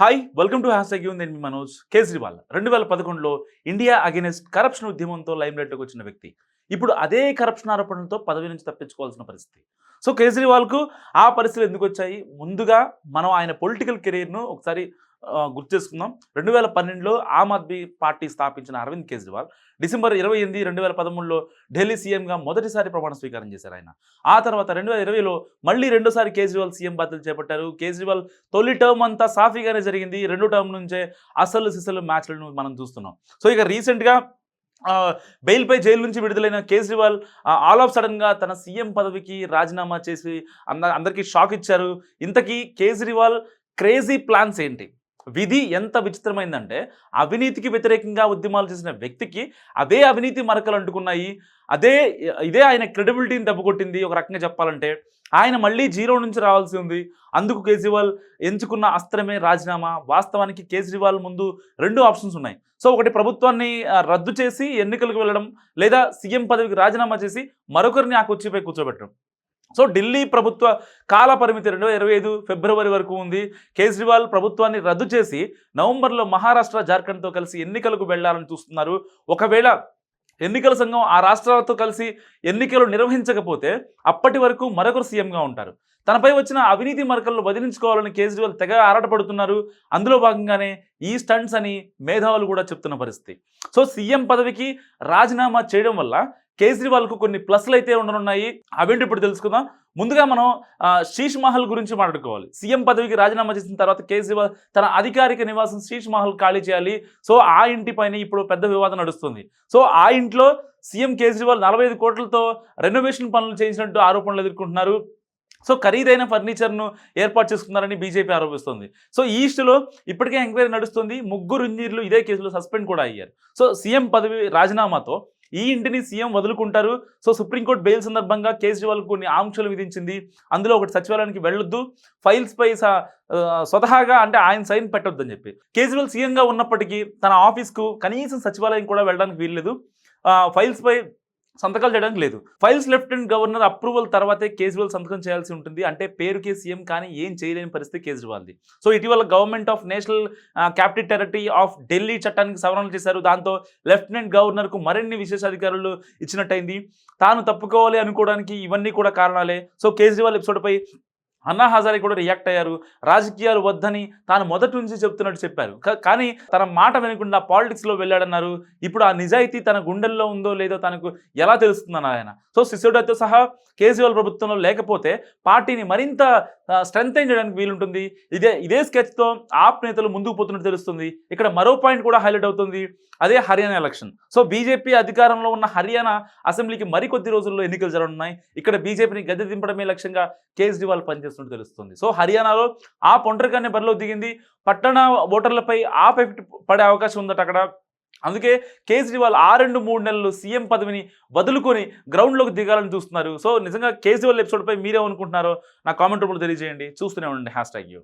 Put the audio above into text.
Hi welcome to hash tag నేను మీ మనోజ్ కేజ్రీవాల్. రెండు వేల పదకొండులో ఇండియా అగెనెస్ట్ కరప్షన్ ఉద్యమంతో లైమ్లైట్లోకి వచ్చిన వ్యక్తి. ఇప్పుడు అదే కరప్షన్ ఆరోపణలతో పదవి నుంచి తప్పించుకోవాల్సిన పరిస్థితి. సో కేజ్రీవాల్కు ఆ పరిస్థితులు ఎందుకు వచ్చాయి? ముందుగా మనం ఆయన పొలిటికల్ కెరీర్ను ఒకసారి గుర్తు చేసుకుందాం రెండు వేల పన్నెండులో ఆమ్ ఆద్మీ పార్టీ స్థాపించిన అరవింద్ కేజ్రీవాల్ డిసెంబర్ ఇరవై ఎనిమిది రెండు వేల పదమూడులో ఢిల్లీ సీఎంగా మొదటిసారి ప్రమాణ స్వీకారం చేశారు ఆయన. ఆ తర్వాత రెండు వేల ఇరవైలో మళ్ళీ రెండోసారి కేజ్రీవాల్ సీఎం బాధ్యతలు చేపట్టారు. కేజ్రీవాల్ తొలి టర్మ్ అంతా సాఫీగానే జరిగింది. రెండు టర్మ్ నుంచే అసలు సిసలు మ్యాచ్లను మనం చూస్తున్నాం. సో ఇక రీసెంట్గా బెయిల్పై జైలు నుంచి విడుదలైన కేజ్రీవాల్ ఆల్ ఆఫ్ సడన్గా తన సీఎం పదవికి రాజీనామా చేసి అంద అందరికీ షాక్ ఇచ్చారు. ఇంతకీ కేజ్రీవాల్ క్రేజీ ప్లాన్స్ ఏంటి? విధి ఎంత విచిత్రమైందంటే అవినీతికి వ్యతిరేకంగా ఉద్యమాలు చేసిన వ్యక్తికి అదే అవినీతి మరకలు అంటుకున్నాయి. అదే ఇదే ఆయన క్రెడిబిలిటీని దెబ్బకొట్టింది. ఒక రకంగా చెప్పాలంటే ఆయన మళ్ళీ జీరో నుంచి రావాల్సి ఉంది. అందుకు కేజ్రీవాల్ ఎంచుకున్న అస్త్రమే రాజీనామా. వాస్తవానికి కేజ్రీవాల్ ముందు రెండు ఆప్షన్స్ ఉన్నాయి. సో ఒకటి ప్రభుత్వాన్ని రద్దు చేసి ఎన్నికలకు వెళ్ళడం లేదా సీఎం పదవికి రాజీనామా చేసి మరొకరిని ఆ కుర్చీపై కూర్చోబెట్టడం. సో ఢిల్లీ ప్రభుత్వ కాల పరిమితి రెండు వేల ఇరవై ఐదు ఫిబ్రవరి వరకు ఉంది. కేజ్రీవాల్ ప్రభుత్వాన్ని రద్దు చేసి నవంబర్లో మహారాష్ట్ర జార్ఖండ్తో కలిసి ఎన్నికలకు వెళ్ళాలని చూస్తున్నారు. ఒకవేళ ఎన్నికల సంఘం ఆ రాష్ట్రాలతో కలిసి ఎన్నికలు నిర్వహించకపోతే అప్పటి వరకు మరొకరు సీఎంగా ఉంటారు. తనపై వచ్చిన అవినీతి మరకలను వదిలించుకోవాలని కేజ్రీవాల్ తెగ ఆరాటపడుతున్నారు. అందులో భాగంగానే ఈ స్టంట్స్ అని మేధావులు కూడా చెప్తున్న పరిస్థితి. సో సీఎం పదవికి రాజీనామా చేయడం వల్ల కేజ్రీవాల్కు కొన్ని ప్లస్లు అయితే ఉండనున్నాయి. అవేంటి ఇప్పుడు తెలుసుకుందాం. ముందుగా మనం శీష్ మహల్ గురించి మాట్లాడుకోవాలి. సీఎం పదవికి రాజీనామా చేసిన తర్వాత కేజ్రీవాల్ తన అధికారిక నివాసం శీష్ మహల్ ఖాళీ చేయాలి. సో ఆ ఇంటిపైన ఇప్పుడు పెద్ద వివాదం నడుస్తుంది. సో ఆ ఇంట్లో సీఎం కేజ్రీవాల్ నలభై ఐదు కోట్లతో రెనోవేషన్ పనులు చేయించినట్టు ఆరోపణలు ఎదుర్కొంటున్నారు. సో ఖరీదైన ఫర్నిచర్ను ఏర్పాటు చేసుకున్నారని బీజేపీ ఆరోపిస్తుంది. సో ఈస్ట్లో ఇప్పటికే ఎంక్వైరీ నడుస్తుంది. ముగ్గురు ఇంజనీర్లు ఇదే కేసులో సస్పెండ్ కూడా అయ్యారు. సో సీఎం పదవి రాజీనామాతో ఈ ఇంటిని సీఎం వదులుకుంటారు. సో సుప్రీంకోర్టు బెయిల్ సందర్భంగా కేజ్రీవాల్ కొన్ని ఆంక్షలు విధించింది. అందులో ఒకటి సచివాలయానికి వెళ్ళొద్దు. ఫైల్స్ పై స- స్వతహాగా అంటే ఆయన సైన్ పెట్టొద్దని చెప్పి. కేజ్రీవాల్ సీఎంగా ఉన్నప్పటికీ తన ఆఫీస్కు కనీసం సచివాలయం కూడా వెళ్ళడానికి వీల్లేదు. ఫైల్స్ పై సంతకాలు చేయడానికి లేదు. ఫైల్స్ లెఫ్టినెంట్ గవర్నర్ అప్రూవల్ తర్వాతే కేజ్రీవాల్ సంతకం చేయాల్సి ఉంటుంది. అంటే పేరుకే సీఎం కానీ ఏం చేయలేని పరిస్థితి కేజ్రీవాల్ది. సో ఇటీవల government of national capital territory of Delhi చట్టానికి సవరణలు చేశారు. దాంతో లెఫ్టినెంట్ గవర్నర్కు మరిన్ని విశేషాధికారులు ఇచ్చినట్టయింది. తాను తప్పుకోవాలి అనుకోవడానికి ఇవన్నీ కూడా కారణాలే. సో కేజ్రీవాల్ ఎపిసోడ్పై అన్నా హజారే కూడా రియాక్ట్ అయ్యారు. రాజకీయాలు వద్దని తాను మొదటి నుంచి చెప్తున్నట్టు చెప్పారు. కానీ తన మాట వినకుండా పాలిటిక్స్లో వెళ్ళాడన్నారు. ఇప్పుడు ఆ నిజాయితీ తన గుండెల్లో ఉందో లేదో తనకు ఎలా తెలుస్తుందని ఆయన. సో సిసోడియాతో సహా కేజ్రీవాల్ ప్రభుత్వంలో లేకపోతే పార్టీని మరింత స్ట్రెంగ్ చేయడానికి వీలుంటుంది? ఇదే ఇదే స్కెచ్తో ఆప్ నేతలు ముందుకు పోతున్నట్టు తెలుస్తుంది. ఇక్కడ మరో పాయింట్ కూడా హైలైట్ అవుతుంది. అదే హర్యానా ఎలక్షన్ సో బీజేపీ అధికారంలో ఉన్న హర్యానా అసెంబ్లీకి మరికొద్ది రోజుల్లో ఎన్నికలు జరగనున్నాయి. ఇక్కడ బీజేపీని గద్దె దింపడమే లక్ష్యంగా కేజ్రీవాల్ పనిచేస్తున్నట్టు తెలుస్తుంది. సో హర్యానాలో ఆ ఒంటరిగానే బరిలో దిగింది. పట్టణ ఓటర్లపై ఆప్ ఎఫెక్ట్ పడే అవకాశం ఉందట అక్కడ. అందుకే కేజ్రీవాల్ ఆ రెండు మూడు నెలలు సీఎం పదవిని వదులుకొని గ్రౌండ్లోకి దిగాలని చూస్తున్నారు. సో నిజంగా కేజ్రీవాల్ ఎపిసోడ్పై మీరేమనుకుంటున్నారో నా కామెంట్ రూపంలో తెలియజేయండి. చూస్తూనే ఉండండి. Hashtag you.